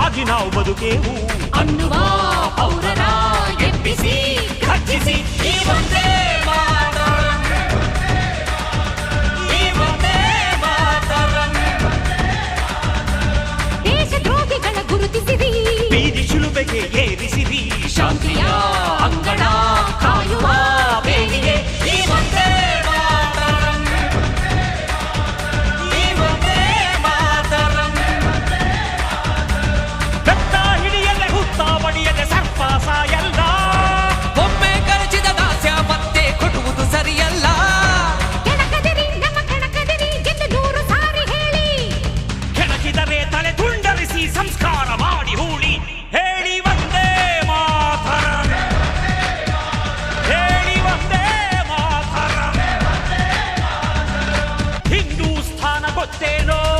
ಸಾಗಿನಾವು ಬದುಕೇವು ಅನ್ನುವ ಪೌರರ ಎಬ್ಬಿಸಿ ಖರ್ಚಿಸಿ ಈ ಒಂದೇ ಮಾತರಂ. ಈ ಒಂದೇ ಮಾತರಂ. ದೇಶದ್ರೋಹಿಗಳ ಗುರುತಿಸಿರಿ ಬೀದಿ ಶಿಲುಬೆಗೆ ಏರಿಸಿರಿ ಶಾಂತಿಯ ಅಂಗಣ ಕಾಯುವ potero.